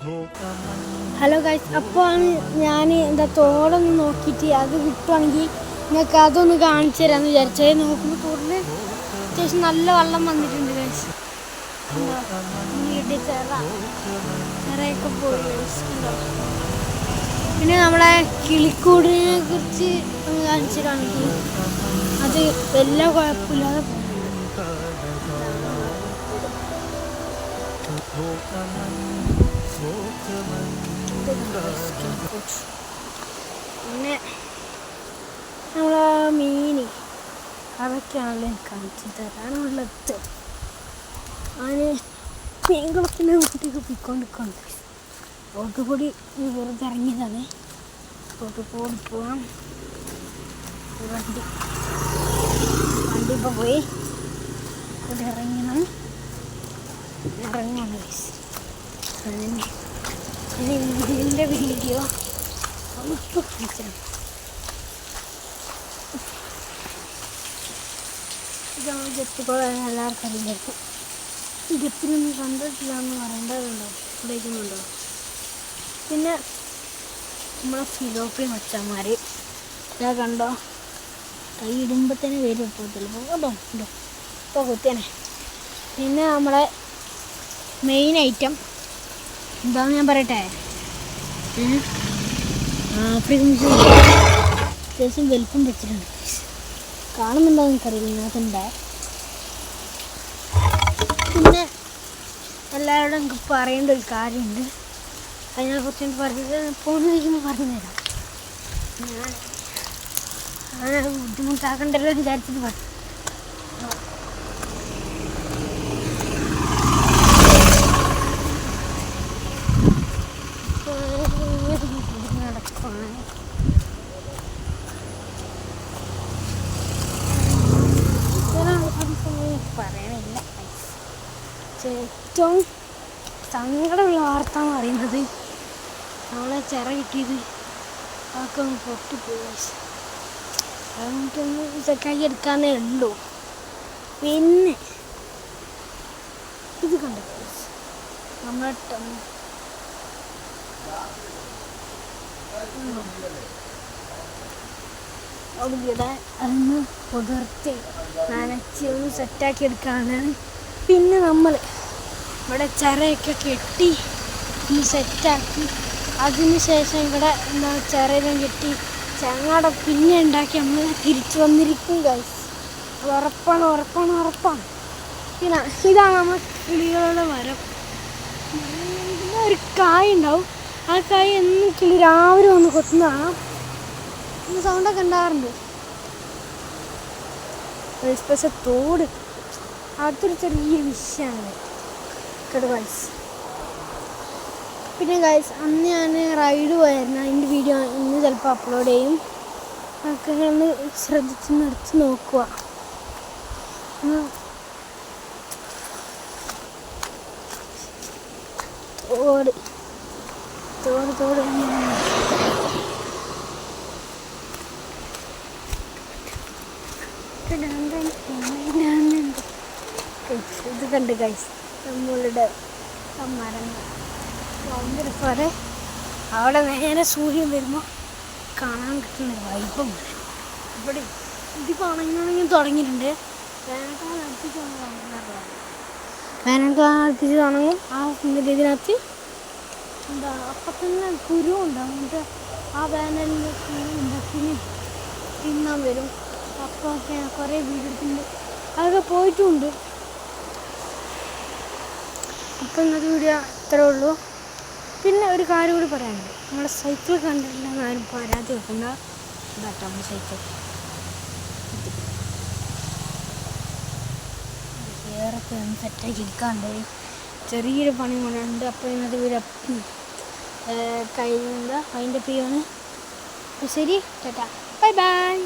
Hello guys അപ്പോൾ ഞാൻ എന്താ തോടൊന്ന് നോക്കിയിട്ട് അത് വിട്ടുവാണെങ്കിൽ നിങ്ങൾക്ക് അതൊന്ന് കാണിച്ചു തരാമെന്ന് വിചാരിച്ചത് നോക്കുമ്പോൾ തോടിൽ അത്യാവശ്യം നല്ല വെള്ളം വന്നിട്ടുണ്ട് ഗൈസ് പിന്നെ നമ്മളെ കിളിക്കൂടിനെ കുറിച്ച് ഒന്ന് കാണിച്ചു തരാണെങ്കിൽ അത് എല്ലാ കുഴപ്പമില്ലാതെ. പിന്നെ നമ്മളെ മീന്. അതൊക്കെയാണല്ലോ കാണിച്ചു തരാനുള്ളത്. അതിന് മീൻകുളത്തിന്റെ വീട്ടിലേക്ക് പോയിക്കൊണ്ടിരിക്കുന്നുണ്ട് റോഡ് കൂടി വെറുതെ ഇറങ്ങിയതാണ്. റോഡ് കൂടി ഒരു വണ്ടി. വണ്ടി ഇപ്പോൾ പോയി. ഇവിടെ ഇറങ്ങണം. ഇറങ്ങാണ് guys. ഇതിന്റെ വീഡിയോ നമുക്ക് എല്ലാവർക്കും അറിയായിരിക്കും ഗത്തിനൊന്നും കണ്ടിട്ടില്ല എന്ന് പറയേണ്ടതുണ്ടോ ഉപയോഗിക്കുന്നുണ്ടോ പിന്നെ നമ്മളെ ഫിലോപ്പി മച്ചന്മാർ ഇതാ കണ്ടോ? കൈ ഇടുമ്പോൾ തന്നെ വരും ഇപ്പോൾ ചിലപ്പോൾ കേട്ടോ ഉണ്ടോ കുത്തിയനെ പിന്നെ നമ്മളെ മെയിൻ ഐറ്റം എന്താണെന്ന് ഞാൻ പറയട്ടെ. ആഫ്രിക്കൻ അത്യാവശ്യം വലുപ്പം വെച്ചിട്ടുണ്ട്. കാണുന്നുണ്ടോ എനിക്കറിയില്ല. ഇതിനകത്തുണ്ട്. പിന്നെ എല്ലാവരോടും എനിക്ക് പറയേണ്ട ഒരു കാര്യമുണ്ട്. അതിനെ കുറിച്ച് എനിക്ക് പറഞ്ഞത് പോകുന്നതിരിക്കുമ്പോൾ പറഞ്ഞുതരാം. ഞാൻ ബുദ്ധിമുട്ടാക്കണ്ടല്ലോ വിചാരിച്ചിട്ട് പറഞ്ഞു പറയണില്ല ഏറ്റവും സങ്കടമുള്ള വാർത്ത എന്ന് പറയുന്നത് നമ്മളെ ചിറ കിട്ടിയത് അതൊക്കെ ഒന്ന് പൊട്ടിപ്പോയി guys. അത് സെറ്റാക്കി എടുക്കാന്നേ ഉള്ളൂ പിന്നെ ഇത് കണ്ടോ? നമ്മളെ ടം- അവിടെ അന്ന് പുതിർത്തി നനച്ച് ഒന്ന് സെറ്റാക്കി എടുക്കാനാണ് പിന്നെ നമ്മൾ ഇവിടെ ചിറയൊക്കെ കെട്ടി ഒന്ന് സെറ്റാക്കി അതിന് ശേഷം ഇവിടെ എന്താ ചിറയെല്ലാം കെട്ടി ചങ്ങാട പിന്നെ ഉണ്ടാക്കി നമ്മൾ തിരിച്ചു വന്നിരിക്കും ഗൈസ് ഉറപ്പാണ് ഉറപ്പാണ് ഉറപ്പാണ്. പിന്നെ ഇതാണ് നമ്മൾ കിളികളുടെ മരം. ഒരു കായ ഉണ്ടാവും. ആ എന്നും കിളി രാവിലെ വന്ന് കൊത്തുന്നതാണ് ഇന്ന് സൗണ്ടൊക്കെ ഉണ്ടാകാറുണ്ട്. സ്പെഷ്യൽ തോട്. അതൊരു ചെറിയ വിഷയമാണ്. കേട്ടോ ഗൈസ് പിന്നെ ഗൈസ് അന്ന് ഞാൻ റൈഡ് പോയായിരുന്നു. അതിന്റെ വീഡിയോ ഇന്ന് ചിലപ്പോൾ അപ്ലോഡ് ചെയ്യും. അതൊക്കെ ഒന്ന് ശ്രദ്ധിച്ച് നിർത്തി നോക്കുക. ഉം. തോട് തോട് ഇത് കണ്ട് ഗൈസ് നമ്മളുടെ മരങ്ങൾ ഭയങ്കര പോലെ അവിടെ നേരെ സൂര്യൻ വരുമ്പോൾ കാണാൻ കിട്ടുന്ന വൈബം ഇവിടെ ഇതിപ്പോൾ കാണാനാണെങ്കിൽ തുടങ്ങിയിട്ടുണ്ട്. വേനൽക്കാലം അടുപ്പിച്ച് വേനൽക്കാലം അടുപ്പിച്ച് തുടങ്ങും ആ ഇതിനകത്ത് എന്താ അപ്പം തന്നെ കുരു ഉണ്ടാവും. എന്നിട്ട് ആ വേനലിൽ ബസ്സിന് തിന്നാൻ വരും. അപ്പോൾ കുറേ വീടെടുത്തിട്ടുണ്ട് അതൊക്കെ പോയിട്ടുമുണ്ട് അപ്പം ഇന്നത്തെ വീഡിയോ ഇത്രേ ഉള്ളൂ. പിന്നെ ഒരു കാര്യം കൂടി പറയാനുണ്ട്. നമ്മുടെ സൈക്കിൾ കണ്ടിട്ടില്ലെന്ന് ആരും പരാതി വെക്കണ്ട. ഇതാട്ടോ സൈക്കിൾ ഏറെ സെറ്റാക്കി എടുക്കാണ്ട് ചെറിയൊരു പണി കൊണ്ടുണ്ട് അപ്പോൾ ഇന്നത്തെ വീഡിയോ കഴിയുന്നത് അതിന്റെ പിയാണ്. ശരി ചേട്ടാ ബൈ ബൈ.